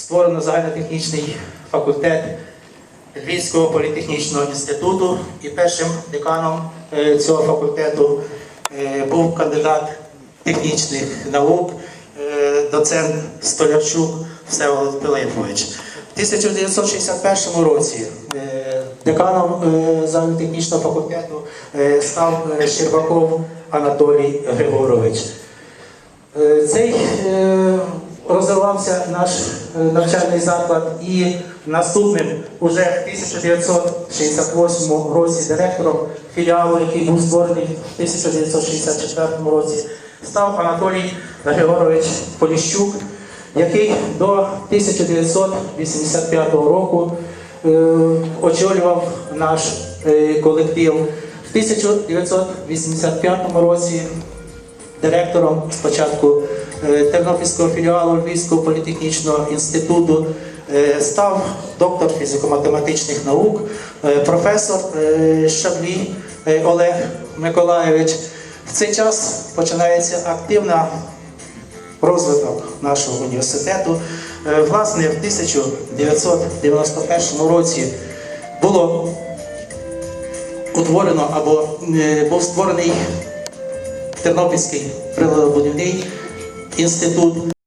створено загальнотехнічний факультет Львівського політехнічного інституту. І першим деканом е, цього факультету е, був кандидат технічних наук, е, доцент Столярчук Всеволод Пилипович. В 1961 році деканом загальнотехнічного факультету став Щербаков Анатолій Григорович. Цей розвивався наш навчальний заклад і наступним уже в 1968 році директором філіалу, який був створений в 1964 році, став Анатолій Григорович Поліщук, який до 1985 року е, очолював наш е, колектив. В 1985 році директором спочатку е, Тернопільського філіалу Львівського політехнічного інституту е, став доктор фізико-математичних наук, е, професор Шаблій е, Олег Миколаєвич. В цей час починається активна розвиток нашого університету. Власне, в 1991 році було утворено або був створений Тернопільський приладобудівний інститут.